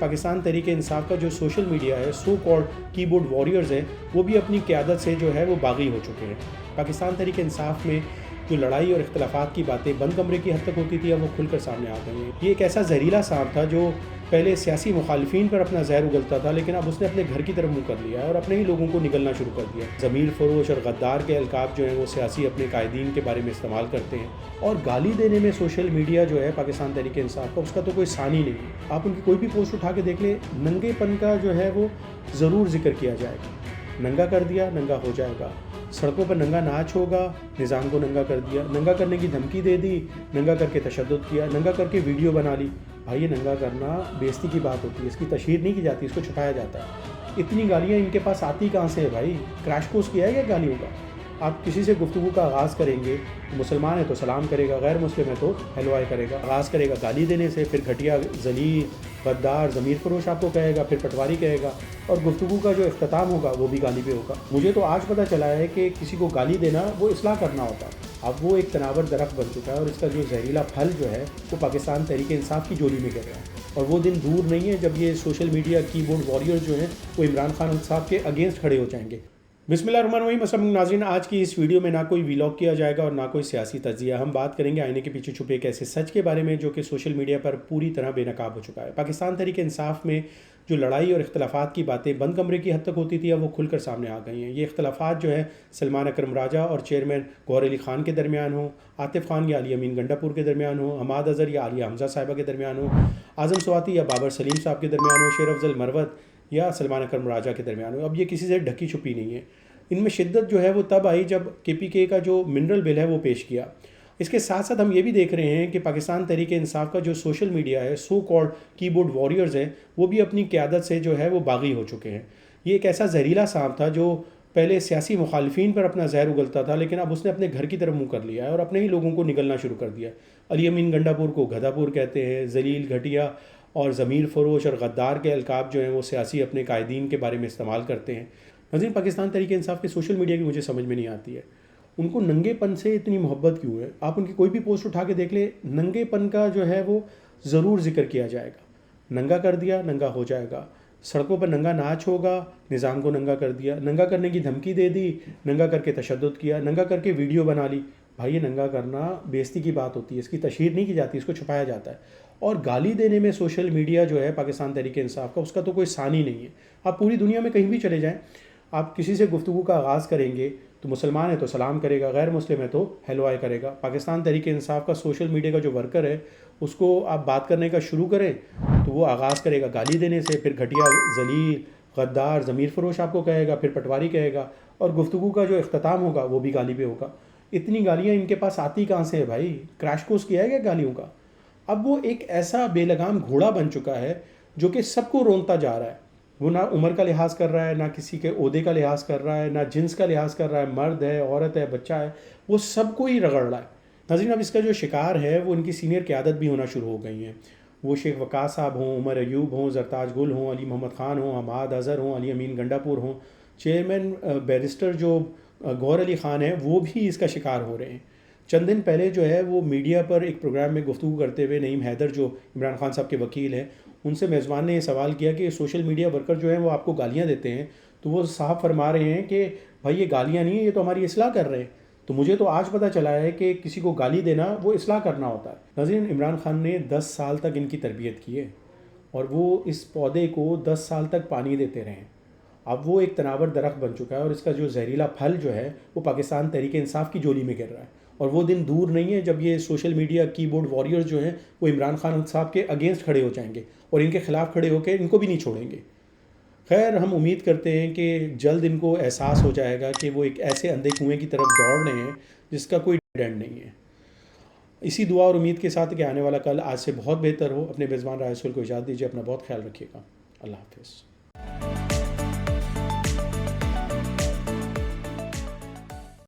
پاکستان تحریک انصاف کا جو social media ہے سو کال کی بورڈ واریئرز ہیں، وہ بھی اپنی قیادت سے جو ہے وہ باغی ہو چکے ہیں۔ پاکستان تحریک انصاف میں جو لڑائی اور اختلافات کی باتیں بند کمرے کی حد تک ہوتی تھی، اب وہ کھل کر سامنے آ گئی ہیں۔ یہ ایک ایسا زہریلا سانپ تھا جو پہلے سیاسی مخالفین پر اپنا زہر اگلتا تھا، لیکن اب اس نے اپنے گھر کی طرف منہ کر لیا ہے اور اپنے ہی لوگوں کو نگلنا شروع کر دیا۔ ضمیر فروش اور غدار کے القاب جو ہیں، وہ سیاسی اپنے قائدین کے بارے میں استعمال کرتے ہیں۔ اور گالی دینے میں سوشل میڈیا جو ہے، پاکستان تحریک انصاف کا، اس کا تو کوئی ثانی نہیں ہے۔ آپ ان کی کوئی بھی پوسٹ اٹھا کے دیکھ لیں، ننگے پن کا جو ہے، وہ ضرور ذکر کیا جائے گا۔ ننگا کر دیا، ننگا ہو جائے گا۔ سڑکوں پر ننگا ناچ ہوگا، نظام کو ننگا کر دیا، ننگا کرنے کی دھمکی دے دی، ننگا کر کے تشدد کیا، ننگا کر کے ویڈیو بنا لی۔ بھائی، یہ ننگا کرنا بیزتی کی بات ہوتی ہے، اس کی تشہیر نہیں کی جاتی، اس کو چھٹایا جاتا ہے۔ اتنی گالیاں ان کے پاس آتی کہاں سے ہے بھائی؟ کریش کورس کیا ہے کیا گالیوں کا؟ آپ کسی سے گفتگو کا آغاز کریں گے، مسلمان ہے تو سلام کرے گا، غیر مسلم ہے تو ہیلو آئے کرے گا، آغاز کرے گا، گالی دینے سے پھر گھٹیا ذلیل، غدار، ضمیر فروش آپ کو کہے گا، پھر پٹواری کہے گا اور گفتگو کا جو اختتام ہوگا وہ بھی گالی پہ ہوگا۔ مجھے تو آج پتہ چلا ہے کہ کسی کو گالی دینا وہ اصلاح کرنا ہوتا اب وہ ایک تناور درخت بن چکا ہے اور اس کا جو زہریلا پھل جو ہے وہ پاکستان تحریک انصاف کی جولی میں گر رہا ہے۔ اور وہ دن دور نہیں ہے جب یہ social media keyboard warrior جو ہیں وہ عمران خان صاحب کے اگینسٹ کھڑے ہو جائیں گے۔ بسم اللہ الرحمن الرحیم السلام ناظرین۔ آج کی اس ویڈیو میں نہ کوئی ویلاگ کیا جائے گا اور نہ کوئی سیاسی تجزیہ۔ ہم بات کریں گے آئینے کے پیچھے چھپے ایک ایسے سچ کے بارے میں جو کہ سوشل میڈیا پر پوری طرح بے نقاب ہو چکا ہے۔ پاکستان تحریک انصاف میں جو لڑائی اور اختلافات کی باتیں بند کمرے کی حد تک ہوتی تھی اب وہ کھل کر سامنے آ گئی ہیں۔ یہ اختلافات جو ہے سلمان اکرم راجہ اور چیئرمین گور علی خان کے درمیان ہوں، عاطف خان یا علی امین گنڈا پور کے درمیان ہوں، حماد اظہر یا عالیہ حمزہ صاحبہ کے درمیان ہوں، اعظم سواتی یا بابر سلیم صاحب کے درمیان ہوں شیر افضل مروت یا سلمان اکرم راجہ کے درمیان ہوں اب یہ کسی سے ڈھکی چھپی نہیں ہے۔ ان میں شدت جو ہے وہ تب آئی جب کے پی کے کا جو منرل بل ہے وہ پیش کیا۔ اس کے ساتھ ساتھ ہم یہ بھی دیکھ رہے ہیں کہ پاکستان تحریک انصاف کا جو سوشل میڈیا ہے so called keyboard warriors ہیں، وہ بھی اپنی قیادت سے جو ہے وہ باغی ہو چکے ہیں۔ یہ ایک ایسا زہریلا سانپ تھا جو پہلے سیاسی مخالفین پر اپنا زہر اگلتا تھا، لیکن اب اس نے اپنے گھر کی طرف منہ کر لیا ہے اور اپنے ہی لوگوں کو نگلنا شروع کر دیا۔ علی امین گنڈا پور کو گھدا پور کہتے ہیں، ذلیل گھٹیا اور ضمیر فروش اور غدار کے القاب جو ہیں وہ سیاسی اپنے قائدین کے بارے میں استعمال کرتے ہیں۔ نظیر، پاکستان تحریک انصاف کے سوشل میڈیا کی مجھے سمجھ میں نہیں آتی ہے۔ ان کو ننگے پن سے اتنی محبت کیوں ہے؟ آپ ان کی کوئی بھی پوسٹ اٹھا کے دیکھ لیں، ننگے پن کا جو ہے وہ ضرور ذکر کیا جائے گا۔ ننگا کر دیا، ننگا ہو جائے گا۔ سڑکوں پر ننگا ناچ ہوگا، نظام کو ننگا کر دیا، ننگا کرنے کی دھمکی دے دی، ننگا کر کے تشدد کیا، ننگا کر کے ویڈیو بنا لی۔ بھائی یہ ننگا کرنا بیزتی کی بات ہوتی ہے، اس کی تشہیر نہیں کی جاتی، اس کو چھپایا جاتا ہے۔ اور گالی دینے میں سوشل میڈیا جو ہے پاکستان تحریک انصاف کا، اس کا تو کوئی ثانی نہیں ہے۔ آپ پوری دنیا میں کہیں بھی چلے جائیں، آپ کسی سے گفتگو کا آغاز کریں گے تو مسلمان ہے تو سلام کرے گا، غیر مسلم ہے تو ہیلو آئے کرے گا۔ پاکستان تحریک انصاف کا سوشل میڈیا کا جو ورکر ہے، اس کو آپ بات کرنے کا شروع کریں تو وہ آغاز کرے گا گالی دینے سے۔ پھر گھٹیا ذلیل، غدار، ضمیر فروش آپ کو کہے گا، پھر پٹواری کہے گا اور گفتگو کا جو اختتام ہوگا وہ بھی گالی پہ ہوگا۔ اتنی گالیاں ان کے پاس آتی کہاں سے ہے بھائی؟ کریش کورس کیا ہے کیا گالیوں کا؟ اب وہ ایک ایسا بے لگام گھوڑا بن چکا ہے جو کہ سب کو رونتا جا رہا ہے۔ وہ نہ عمر کا لحاظ کر رہا ہے، نہ کسی کے عہدے کا لحاظ کر رہا ہے، نہ جنس کا لحاظ کر رہا ہے۔ مرد ہے، عورت ہے، بچہ ہے، وہ سب کو ہی رگڑ رہا ہے۔ ناظرین، اب اس کا جو شکار ہے، وہ ان کی سینئر قیادت بھی ہونا شروع ہو گئی ہیں۔ وہ شیخ وقاص صاحب ہوں، عمر ایوب ہوں، زرتاج گل ہوں، علی محمد خان ہوں حماد اظہر ہوں، علی امین گنڈا پور ہوں۔ چیئرمین، بیرسٹر جو گور علی خان ہیں، وہ بھی اس کا شکار ہو رہے ہیں۔ چند دن پہلے جو ہے، وہ میڈیا پر ایک پروگرام میں گفتگو کرتے ہوئے نعیم حیدر، جو عمران خان صاحب کے وکیل ہیں، ان سے میزبان نے یہ سوال کیا کہ سوشل میڈیا ورکر جو ہیں، وہ آپ کو گالیاں دیتے ہیں؟ تو وہ صاحب فرما رہے ہیں کہ بھائی، یہ گالیاں نہیں ہیں، یہ تو ہماری اصلاح کر رہے ہیں۔ تو مجھے تو آج پتہ چلا ہے کہ کسی کو گالی دینا، وہ اصلاح کرنا ہوتا ہے۔ ناظرین، عمران خان نے دس سال تک ان کی تربیت کی ہے اور وہ اس پودے کو دس سال تک پانی دیتے رہے اب وہ ایک تناور درخت بن چکا ہے اور اس کا جو زہریلا پھل جو ہے وہ پاکستان تحریک انصاف کی جولی میں گر رہا ہے اور وہ دن دور نہیں ہے جب یہ social media keyboard warrior جو ہیں وہ عمران خان صاحب کے اگینسٹ کھڑے ہو جائیں گے اور ان کے خلاف کھڑے ہو کے ان کو بھی نہیں چھوڑیں گے۔ خیر، ہم امید کرتے ہیں کہ جلد ان کو احساس ہو جائے گا کہ وہ ایک ایسے اندھے کنویں کی طرف دوڑ رہے ہیں جس کا کوئی ڈینڈ نہیں ہے۔ اسی دعا اور امید کے ساتھ کہ آنے والا کل آج سے بہت بہتر ہو۔ اپنے میزبان رائے کو اجازت دیجیے اپنا بہت خیال رکھیے گا۔ اللہ حافظ۔